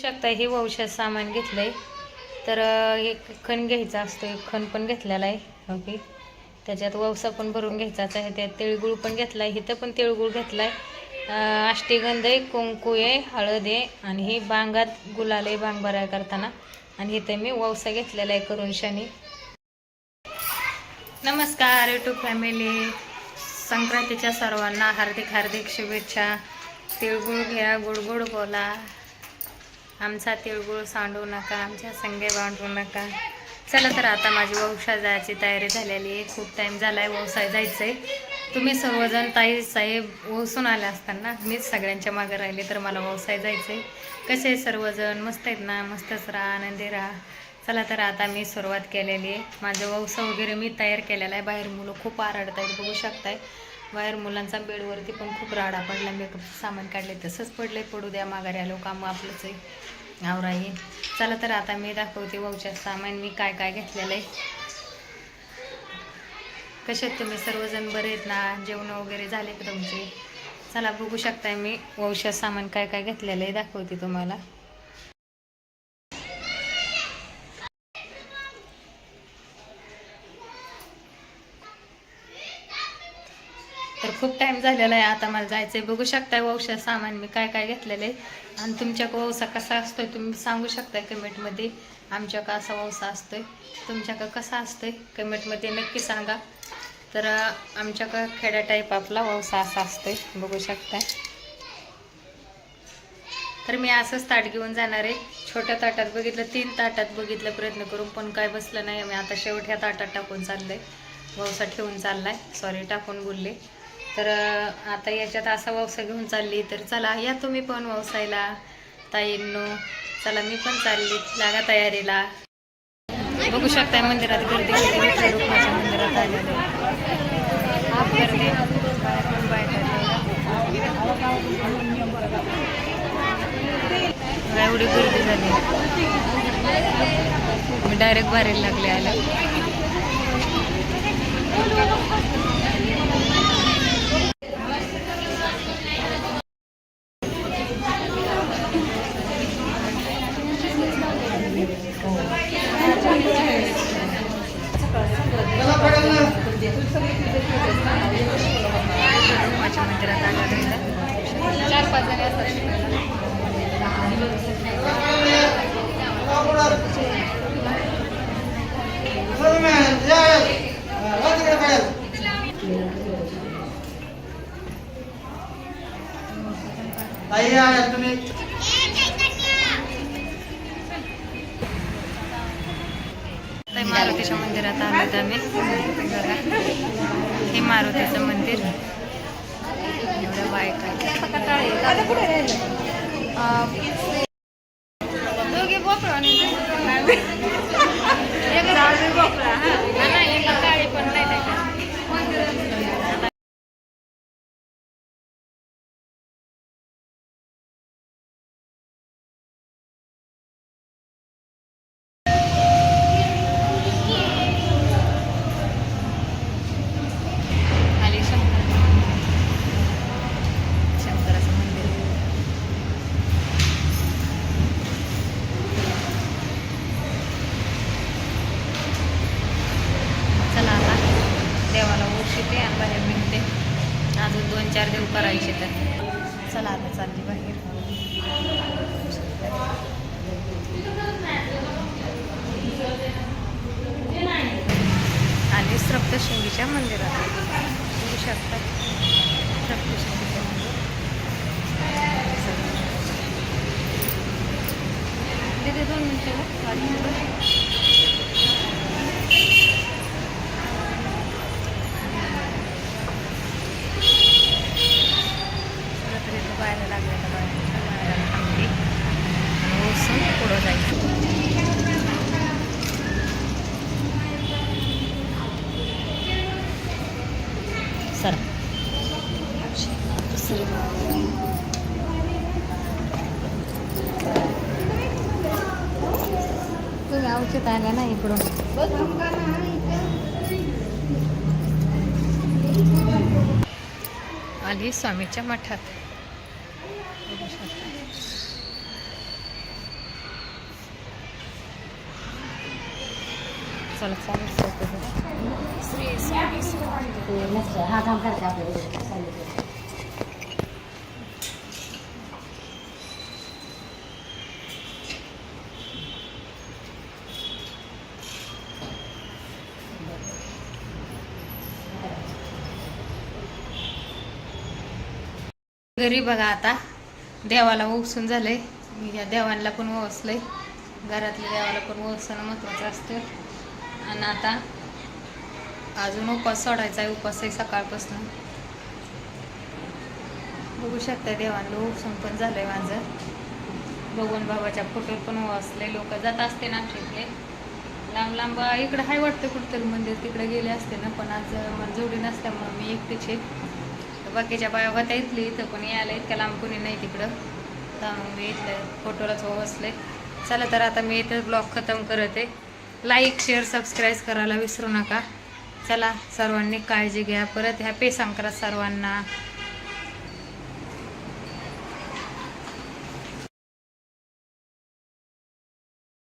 शकता हे वंशात सामान घेतलंय. तर एक खण घ्यायचा असतो एक खण पण घेतलेला आहे. ओके. त्याच्यात ववसा पण भरून घ्यायचाच आहे. त्यात तिळगुळ पण घेतला आहे इथं पण तिळगुळ घेतला आहे अष्टीगंध आहे कुंकू आहे हळद आहे आणि हे बांगात गुलाल आहे बांग भराय करताना. आणि इथे मी ववसा घेतलेला आहे करून शनी. नमस्कार युट्यूब फॅमिली संक्रांतीच्या सर्वांना हार्दिक हार्दिक शुभेच्छा. तिळगुळ घ्या गुडगुड बोला. आमचा तिळगुळ सांडू नका आमच्या संगे बांधू नका. चला तर आता माझी वंशा जायची तयारी झालेली आहे. खूप टाईम झाला आहे व्यवसाय जायचं आहे तुम्ही सर्वजण ताई साहेब वसून आले असताना मीच सगळ्यांच्या मागे राहिले तर मला व्यवसाय जायचं आहे कसे आहे सर्वजण? मस्त आहेत ना? मस्तच राहा आनंदी राहा. चला तर आता मी सुरुवात केलेली आहे. माझं वौसा वगैरे मी तयार केलेला आहे. बाहेर मुलं खूप आरडत आहेत बघू शकताय. बाहेर मुलांचा बेडवरती पण खूप राडा पडला. मेकअपचं सामान काढले तसंच पडले पडू द्या माघारी आलो काम आपलंच आहे. येईल चला तर आता मी दाखवते वाऊच्या सामान. मी काय काय घेतलेलं आहे. कसे तुम्ही? सर्वजण बरे आहेत ना? जेवण वगैरे झाले का तुमचे? चला बघू शकताय मी वौशात सामान काय काय घेतलेलं आहे. दाखवते तुम्हाला. खूप टाईम झालेला आहे. आता मला जायचं आहे बघू शकताय वौषध सामान मी काय काय घेतलेलं आहे. आणि तुमच्या वौसा कसा असतोय तुम्ही सांगू शकताय कमेंटमध्ये आमच्या का असा वौसा असतोय? तुमच्या का कसा असतोय? कमेंटमध्ये नक्की सांगा. तर आमच्या का खेड्या टाईप आपला वौसा असा असतोय. बघू शकताय. तर मी असंच ताट घेऊन जाणार आहे. छोट्या ताटात बघितलं तीन ताटात बघितलं प्रयत्न करून पण काय बसलं नाही. मी आता शेवट ह्या ताटात टाकून चाललंय. वौसा ठेवून चाललाय. सॉरी टाकून बोलले. तर आता याच्यात असा व्यवसाय घेऊन चालली तर चला या तुम्ही पण व्यवसायला ताईंनो चला मी पण चालली लागा तयारीला. बघू शकताय मंदिरात गर्दी किती रुक्माच्या मंदिरात आलेलं आहे. गर्दी. पण बाहेर एवढी गर्दी झाली. मी डायरेक्ट बाहेर लागले आला रुक्माच्या मंदिरात आलेलं आहे. चार पाच जणी असतात शिकायला. तुम्ही. तर मारुतीच्या मंदिरात आलो आम्ही. हे मारुतीचं मंदिर. एवढं वाईट दोघे बोकडं आणि एक जाळी बोकडा हा नाही एक काळी पण नाही त्याच्यात आली शंकर शंकराचं मंदिर चला आता देवाला ओळखते आणि बाहेर निघते अजून दोन चार चला आता चालली बाहेर. आणि सप्तशृंगीच्या मंदिरात. बघू शकता. सप्तशृंगीचं मंदिर तिथे दोन मिनटं. सुरक्षित आला ना इकडून. आली स्वामीच्या मठात. चला चालेल हो, हा काम करते आपल्याला घरी बघा आता देवाला उपसून झालंय. मी या देवांना पण ओसलंय घरातल्या देवाला पण ओसणं महत्वाचं असतं. आणि आता अजून उपास सोडायचा आहे. उपास आहे सकाळपासून. बघू शकता देवांना उपसून पण झालंय माझं. बघून बाबाच्या फोटोवर पण ओसले लोक जात असते ना आमच्या इकडे लांब लांब इकडं हाय वाटतं कुठंतरी मंदिर. तिकडे गेले असते ना पण आज मला जोडी नसल्यामुळं मी एकटीच आहे. बाकीच्या बाया होत्या इथली इथं कोणी आलं इतक्या लांब कोणी नाही तिकडं. त्यामुळे मी इथलं फोटोलाच बसले. चला तर आता मी इथं ब्लॉग खतम करत. आहे लाईक शेअर सबस्क्राईब करायला विसरू नका. चला सर्वांनी काळजी घ्या. परत ह्या संक्रांत सर्वांना